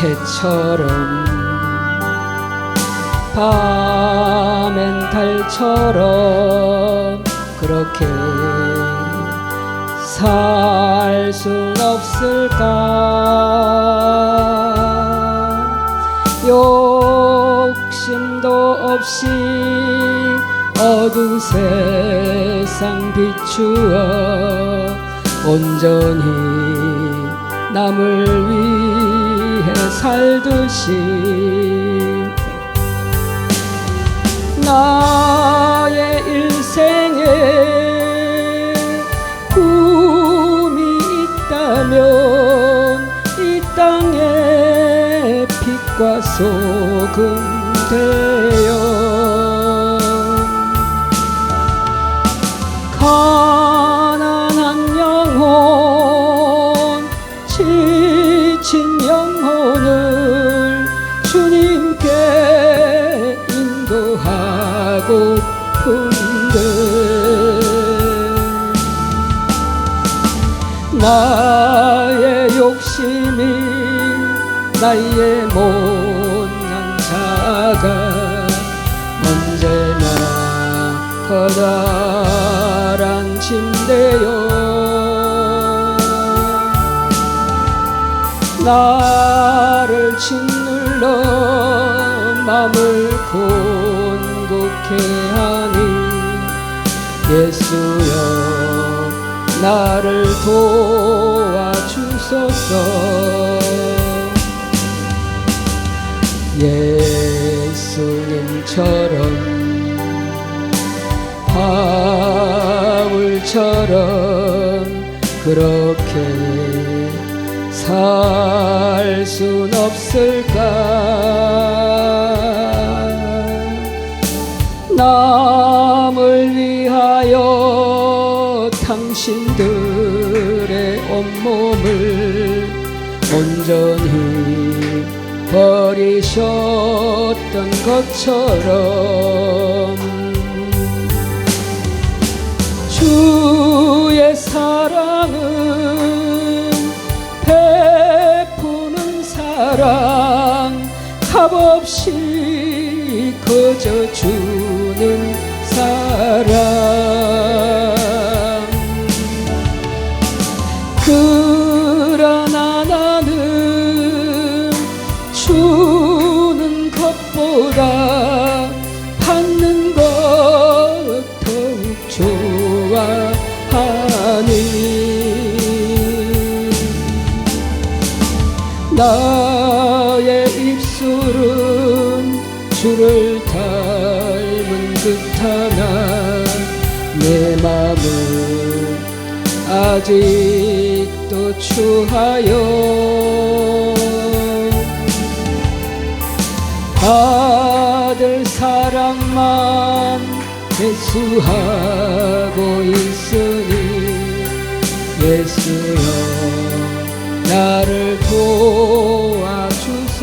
달처럼 밤엔 달처럼 그렇게 살 순 없을까? 욕심도 없이 어두운 세상 비추어 온전히 남을 위해 살듯이 나의 일생에 꿈이 있다면 이 땅에 빛과 소금 되어 고픈데 나의 욕심이 나의 못난 자가 언제나 커다란 침대요. 나를 짓눌러 맘을 곤곡해 하니 예수여 나를 도와주소서. 예수님처럼 바울처럼 그렇게 살 순 없을까 남을 위하여 당신들의 온몸을 온전히 버리셨던 것처럼 주의 사랑은 베푸는 사랑 값없이 거저 주 는 사랑 그러나 나는 주는 것보다 받는 것 더욱 좋아하니. 나의 입술은 주를 닮 은 듯하나 내 맘은 아직도 추하여. 아들 사랑만 회수하고 있으니 예수여 나를 도와주소서